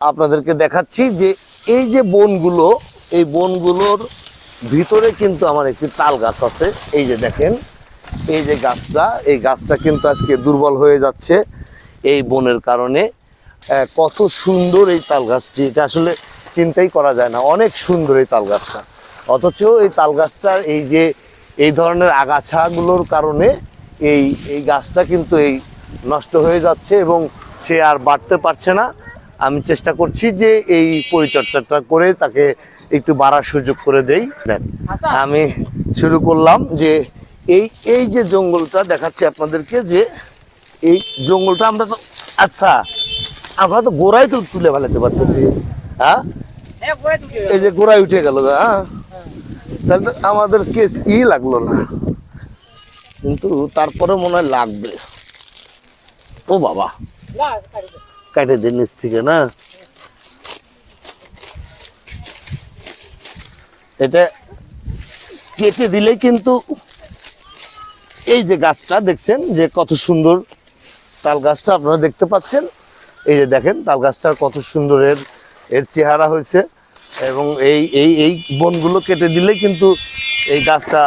আপনাদেরকে দেখাচ্ছি যে এই যে বনগুলো, এই বনগুলোর ভিতরে কিন্তু আমার একটি তাল গাছ আছে। এই যে দেখেন, এই যে গাছটা, এই গাছটা কিন্তু আজকে দুর্বল হয়ে যাচ্ছে এই বনের কারণে। কত সুন্দর এই তাল গাছটি, এটা আসলে চিন্তাই করা যায় না, অনেক সুন্দর এই তাল গাছটা। অথচ এই তাল গাছটার এই যে, এই ধরনের আগাছাগুলোর কারণে এই এই গাছটা কিন্তু এই নষ্ট হয়ে যাচ্ছে এবং সে আর বাড়তে পারছে না। আমি চেষ্টা করছি যে এই পরিচর্যাটা করে তাকে একটু বাড়ার সুযোগ করে দেই। দেন আমি শুরু করলাম যে এই এই যে জঙ্গলটা দেখাচ্ছি আপনাদেরকে যে এই জঙ্গলটা আমরা তো আচ্ছা আমরা তো গোড়াই তো তুলে ফেলাতে পারতেছি। হ্যাঁ? এই যে গোড়ায় উঠে গেল হ্যাঁ? তাহলে তো আমাদের কেস ই লাগল না। কিন্তু তারপরে মনে হয় লাগবে। ও বাবা। কাটে দিন নিচ থেকে, না? এটা কেটে দিলে কিন্তু এই যে গাছটা দেখছেন, যে কত সুন্দর তাল গাছটা আপনারা দেখতে পাচ্ছেন। এই যে দেখেন, তাল গাছটার কত সুন্দর এর এর চেহারা হয়েছে এবং এই এই এই বনগুলো কেটে দিলে কিন্তু এই গাছটা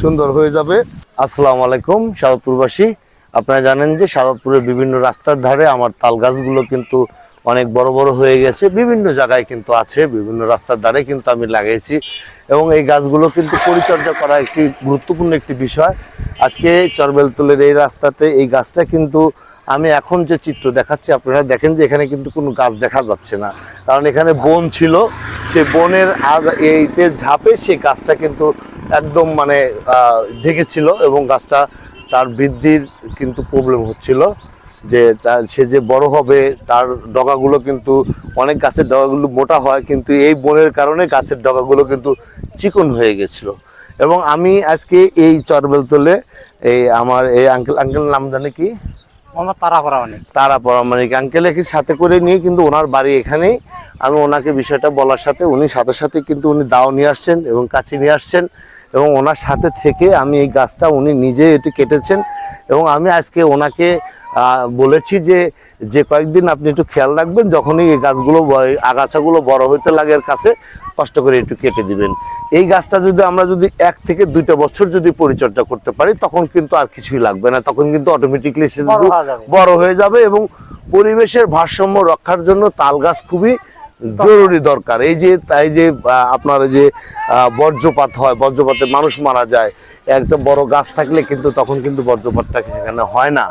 সুন্দর হয়ে যাবে। আসসালামু আলাইকুম সাদতপুরবাসী আপনারা জানেন যে সাদতপুরের বিভিন্ন রাস্তার ধারে আমার তাল গাছগুলো কিন্তু অনেক বড় বড় হয়ে গেছে। বিভিন্ন জায়গায় কিন্তু আছে, বিভিন্ন রাস্তার ধারে কিন্তু আমি লাগিয়েছি এবং এই গাছগুলো কিন্তু পরিচর্যা করা একটি গুরুত্বপূর্ণ একটি বিষয়। আজকে চরবেলতলের এই রাস্তাতে এই গাছটা কিন্তু আমি এখন যে চিত্র দেখাচ্ছি, আপনারা দেখেন যে এখানে কিন্তু কোনো গাছ দেখা যাচ্ছে না। কারণ এখানে বন ছিল, সেই বনের আজ এইতে ঝাঁপে সেই গাছটা কিন্তু একদম মানে ঢেকেছিল এবং গাছটা তার বৃদ্ধির কিন্তু প্রবলেম হচ্ছিল, যে তার সে যে বড় হবে, তার ডগাগুলো কিন্তু অনেক গাছের ডগাগুলো মোটা হয়, কিন্তু এই বনের কারণে গাছের ডগাগুলো কিন্তু চিকন হয়ে গেছিল। এবং আমি আজকে এই চরবেলতলে, এই আমার, এই আঙ্কেল আঙ্কেল নাম জানে কি? আমার তারা করা অনেক। তারা পরামানিক আঙ্কেলকে সাথে করে নিয়ে কিন্তু ওনার বাড়ি এখানেই। আমি ওনাকে বিষয়টা বলার সাথে, উনি সাথে সাথে কিন্তু উনি দাও নিয়ে আসছেন এবং কাছি নিয়ে আসছেন এবং ওনার সাথে থেকে আমি এই গাছটা উনি নিজে এটি কেটেছেন এবং আমি আজকে ওনাকে বলেছি যে যে কয়েকদিন আপনি একটু খেয়াল রাখবেন যখনই এই গাছগুলো আগাছাগুলো বড় হইতে লাগে এর কাছে কষ্ট করে একটু কেটে দিবেন। এই গাছটা যদি আমরা যদি এক থেকে দুইটা বছর যদি পরিচর্যা করতে পারি তখন কিন্তু আর কিছুই লাগবে না। তখন কিন্তু অটোমেটিকলি সে বড় হয়ে যাবে এবং পরিবেশের ভারসাম্য রক্ষার জন্য তাল গাছ খুবই জরুরি দরকার। এই যে এই যে আপনার যে বজ্রপাত হয় বজ্রপাতে মানুষ মারা যায় একটা বড় গাছ থাকলে কিন্তু তখন কিন্তু বজ্রপাতটা সেখানে হয় না।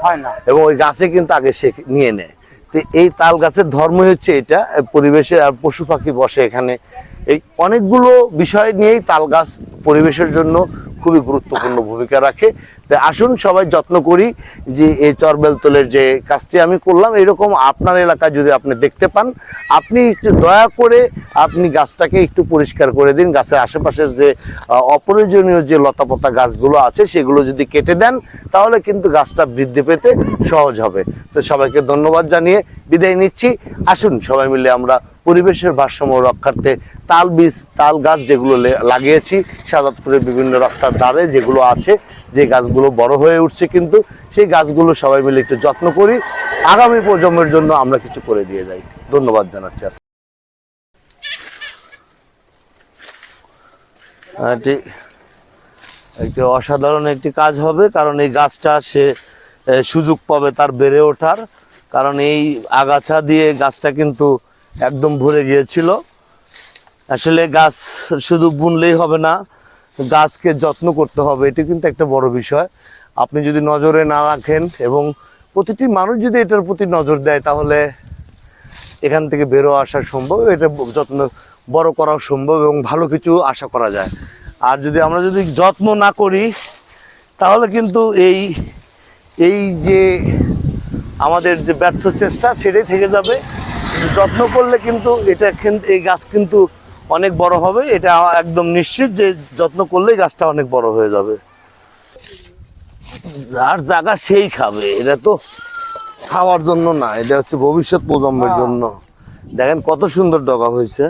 এবং ওই গাছে কিন্তু আগে সে নিয়ে নেয়। তো এই তাল গাছের ধর্ম হচ্ছে এটা পরিবেশে আর পশু পাখি বসে এখানে। এই অনেকগুলো বিষয় নিয়েই তাল গাছ পরিবেশের জন্য খুবই গুরুত্বপূর্ণ ভূমিকা রাখে। তাই আসুন সবাই যত্ন করি যে এই চরবেলতলের যে কাজটি আমি করলাম, এরকম আপনার এলাকায় যদি আপনি দেখতে পান, আপনি একটু দয়া করে আপনি গাছটাকে একটু পরিষ্কার করে দিন। গাছের আশেপাশের যে অপ্রয়োজনীয় যে লতাপাতা গাছগুলো আছে, সেগুলো যদি কেটে দেন, তাহলে কিন্তু গাছটা বৃদ্ধি পেতে সহজ হবে। তো সবাইকে ধন্যবাদ জানিয়ে বিদায় নিচ্ছি। আসুন সবাই মিলে আমরা পরিবেশের ভারসাম্য রক্ষার্থে তাল বীজ, তাল গাছ যেগুলো লাগিয়েছি, সাদাতপুরের বিভিন্ন রাস্তার ধারে যেগুলো আছে, যে গাছগুলো বড় হয়ে উঠছে কিন্তু সেই গাছগুলো সবাই মিলে একটু যত্ন করি। আগামী প্রজন্মের জন্য আমরা কিছু করে দিয়ে যাই। ধন্যবাদ জানাচ্ছি এটি একটি অসাধারণ একটি কাজ হবে, কারণ এই গাছটা সে সুযোগ পাবে তার বেড়ে ওঠার। কারণ এই আগাছা দিয়ে গাছটা কিন্তু একদম ভরে গিয়েছিল। আসলে গাছ শুধু বুনলেই হবে না, গাছকে যত্ন করতে হবে, এটি কিন্তু একটা বড় বিষয়। আপনি যদি নজরে না রাখেন এবং প্রতিটি মানুষ যদি এটার প্রতি নজর দেয়, তাহলে এখান থেকে বেরো আসা সম্ভব, এটা যত্ন, বড় করাও সম্ভব এবং ভালো কিছু আশা করা যায়। আর যদি আমরা যদি যত্ন না করি, তাহলে কিন্তু এই এই যে আমাদের যে ব্যর্থ চেষ্টা, সেটাই থেকে যাবে। যত্ন করলে কিন্তু এটা এই গাছ কিন্তু অনেক বড় হবে। এটা একদম নিশ্চিত যে যত্ন করলেই গাছটা অনেক বড় হয়ে যাবে। যার জায়গা সেই খাবে। এটা তো খাওয়ার জন্য না এটা হচ্ছে ভবিষ্যৎ প্রজন্মের জন্য। দেখেন কত সুন্দর ডগা হয়েছে।